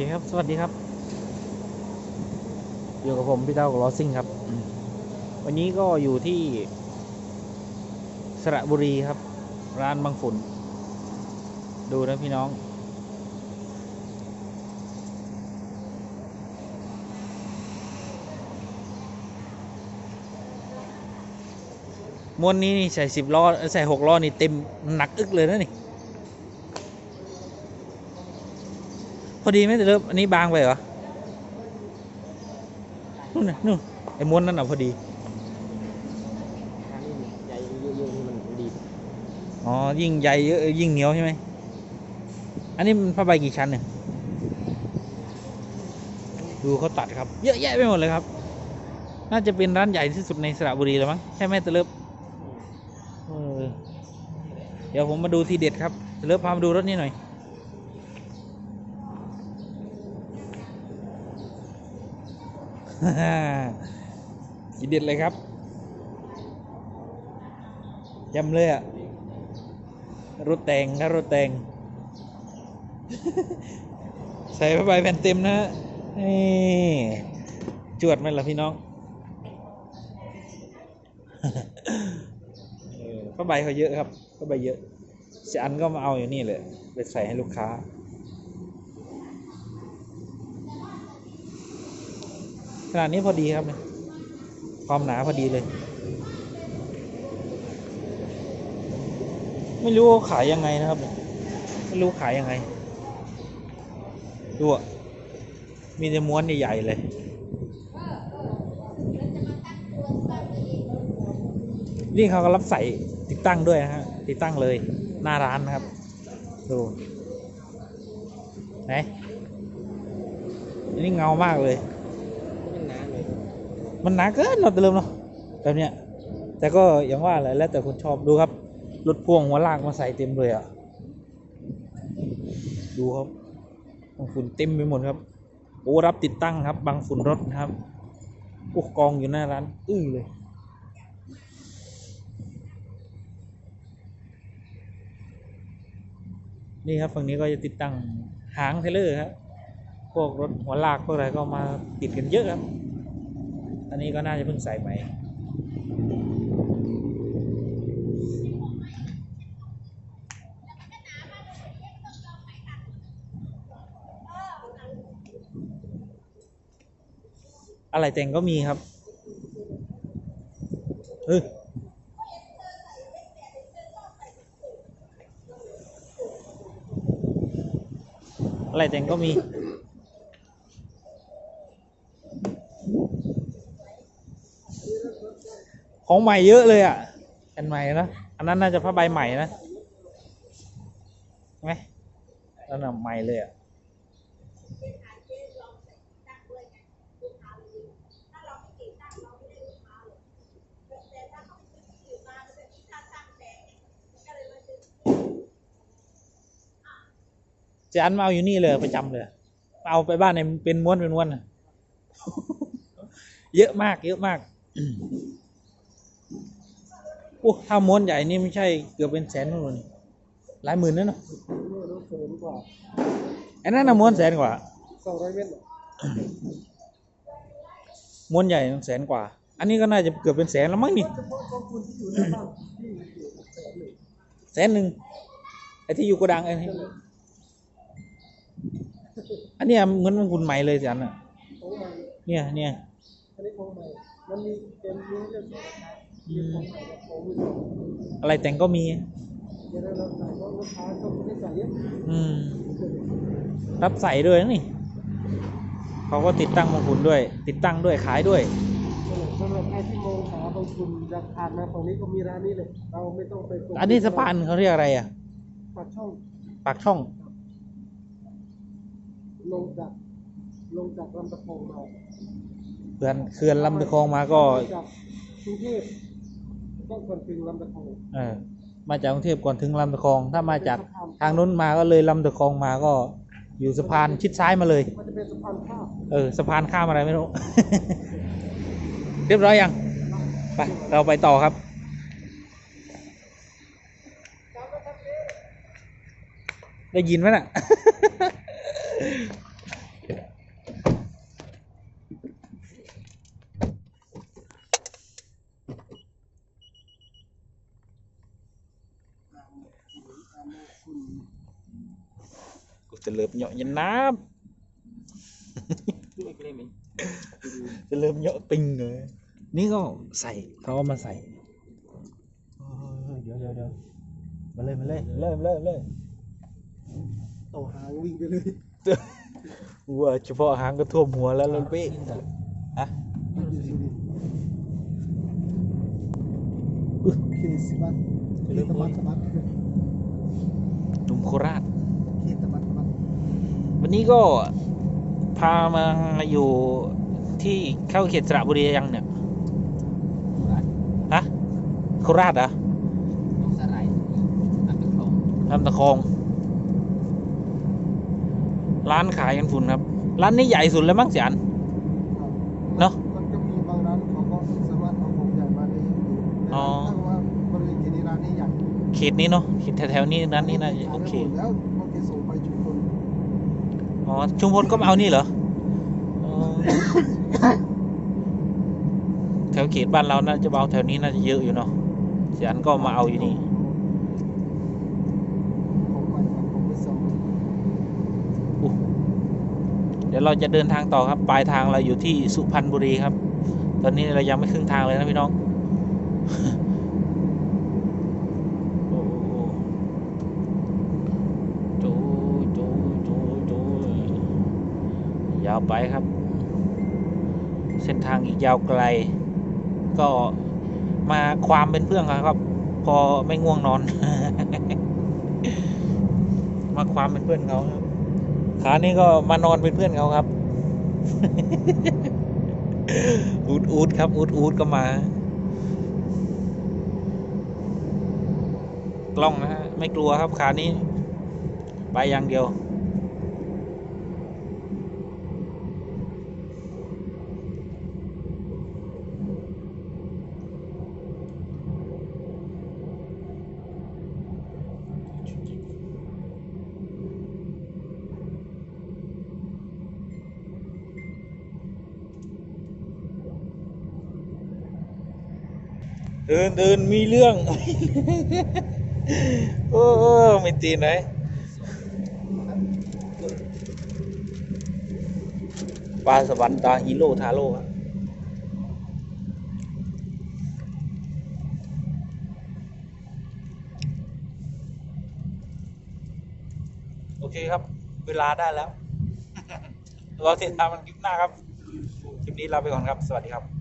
เคครับ สวัสดีครับ อยู่กับผมพี่เต้ากับลอซิ่งครับ วันนี้ก็อยู่ที่สระบุรีครับ ร้านบางฝุ่น ดูนะพี่น้อง มวนนี้นี่ใส่สิบล้อ ใส่หกล้อนี่เต็มหนักอึกเลยนะนี่ อดีไหมแต่เริ่มอันนี้บางไปเหรอนู่นน่ะนู่นไอ้ม้วนนั่นอะพอดีทางนี้ใหญ่เยอะๆนี่มันดีอ๋อยิ่งใหญ่เยอะยิ่งเหนียวใช่ไหมอันนี้มันผ้าใบกี่ชั้นเนี่ยดูเขาตัดครับ เยอะแยะไปหมดเลยครับ น่าจะเป็นร้านใหญ่ที่สุดในสระบุรีแล้วมั้งใช่ไหมตะเลิบเออเดี๋ยวผมมาดูทีเด็ดครับตะเลิบพามาดูรถนี้หน่อย ทีเด็ดเลยครับยำเลยอะรถแต่งนะรถแต่ง ใส่ผ้าใบแผ่นเต็มนะนี่จวดไหมล่ะพี่น้องผ้าใบเขาเยอะครับผ้าใบเยอะจะอันก็มาเอาอยู่นี่เลยไปใส่ให้ลูกค้า ขนาดนี้พอดีครับเนี่ยความหนาพอดีเลย ไม่รู้ว่าขายยังไงนะครับไม่รู้ขายยังไงดูอะมีแต่ม้วนใหญ่ๆเลยนี่เขาก็รับใส่ติดตั้งด้วยนะฮะติดตั้งเลยหน้าร้านนะครับ ดูไหนอันนี้เงามากเลย มันหนาเกินเราเติมเนาะแบบเนี้ยแต่ก็อย่างว่าแหละแล้วแต่คนชอบดูครับรถพ่วงหัวลากมาใส่เต็มเลยอะดูครับบางฝุ่นเต็มไปหมดครับโอ้รับติดตั้งครับ บางฝุ่นรถนะครับโอ้กองอยู่หน้าร้านอื้อเลยนี่ครับฝั่งนี้ก็จะติดตั้งหางเทรลเลอร์ครับพวกรถหัวลากพวกอะไรก็มาติดกันเยอะครับ อันนี้ก็น่าจะเพิ่งใส่ใหม่อะไรแต่งก็มีครับเฮ้ยอะไรแต่งก็มี ของใหม่เยอะเลยอะอันใหม่นะอันนั้นน่าจะผ้าใบใหม่นะไหมนั่นน่ะใหม่เลยอะจะอันมาเอาอยู่นี่เลยประจำเลย เอาไปบ้านในเป็นม้วนเป็นม้วนเยอะมาก เยอะมาก โอ้ถ้าม้วนใหญ่นี่ไม่ใช่เกือบเป็นแสนนู่นนี่หลายหมื่นนั่นเนาะนี่รถเสริมกว่าไอ้นั่นน่ะม้วนแสนกว่าสองร้อยเมตรม้วนใหญ่แสนกว่า อันนี้ก็น่าจะเกือบเป็นแสนแล้วมั้งนี่เฉพาะกองทุนที่อยู่หน้าบ้านที่อยู่แสนหนึ่งแสนหนึ่งไอ้ที่อยู่โกดังไอ้นี่อันเนี้ยเหมือนมันคุณใหม่เลยจันอะของใหม่เนี่ยเนี่ยอันนี้ของใหม่มันมีเต็มนี้เรื่องข องราคาอืมของใหม่กับของมือสองอะไรแต่งก็มีเดี๋ยวเราขายเพราะลูกค้าเขาไม่ได้ใส่เยอะอืม รับใส่ด้วยนะนี่ เขาก็ติดตั้งมงคุนด้วย ติดตั้งด้วยขายด้วยสำหรับใครที่มองหาบางทุนราคามาฝั่งนี้ก็มีร้านนี้เลยเราไม่ต้องไปตรงอันนี้สะพานเขาเรียกอะไรอะปากช่องปากช่อง ลงจากลงจากลำตะโพงมาเขื่อนเขื่อนลำตะคองมาก็จากกรุงเทพ ต้องคนถึงลำตะโพงเออมาจากกรุงเทพก่อนถึงลำตะคอง ถ้ามาจากทางนู้นมาก็เลยลำตะคองมาก็อยู่สะพานชิดซ้ายมาเลยมันจะเป็นสะพานข้ามเออสะพานข้ามอะไรไม่รู้ เรียบร้อยยังไปเราไปต่อครับได้ยินไหมน่ะ ลิบเหยาะยันน้ไม่เกรงไหมำจะเริ่มเหยาะปิงเลย นี่ก็ใส่เขาเอามาใส่เออเดี๋ยวเดี๋ยวเดี๋ยวมาเลยมาเลยเริ่มเริ่มเริ่มต่อหางวิ่งไปเลยวัวเฉพาะหางก็ท่วมหัวแล้วรถเป๊ะฮะโอเคสิบัตเคตบัตสบัตหนุ่มโคราชเคตบัตสบัต วันนี้ก็พามาอยู่ที่เข้าเขตสระบุรียังเนี่ยฮะโคราชเหรอน้องสลายอันเป็นของลำตะคอง ร้านขายกันฝุ่นครับ ร้านนี้ใหญ่สุดแล้วมั้งเสียนเนอะมันก็มีบางร้านเขาก็สามารถเอาของใหญ่มาได้อยู่อ๋อถ้าว่าบริเวณเขตนี้ร้านนี้ใหญ่เขตนี้เนาะเขตแถวๆนี้ร้านนี้น่าจะโอเคแล้วบางทีส่งไปชุมชน อ๋อ ชุมพลก็มาเอานี่เหรออ๋อแถวเขตบ้านเราน่าจะเบาแถวนี้น่าจะเยอะอยู่เนาะเสียนก็มาเอาอยู่นี่ของใหม่กับของไม่ส่งอู้เดี๋ยวเราจะเดินทางต่อครับ ปลายทางเราอยู่ที่สุพรรณบุรีครับ ตอนนี้เรายังไม่ครึ่งทางเลยนะพี่น้อง โอ้โหจูจูจูจูยาวไปครับ เส้นทางอีกยาวไกล ก็มาความเป็นเพื่อนกันครับ พอไม่ง่วงนอน มาความเป็นเพื่อนเขาครับขานี้ก็มานอนเป็นเพื่อนเขาครับอูดอูดครับอูดอูดก็มา กล้องนะฮะไม่กลัวครับขานี้ ไปอย่างเดียว เดินเดินมีเรื่องโอ้โอ้ไม่ตีไหนปลาสวรรค์ตาฮีโร่ทาโร่โอเคครับ เวลาได้แล้ว เรอติดตามมันคลิปหน้าครับ คลิปนี้ลาไปก่อนครับ สวัสดีครับ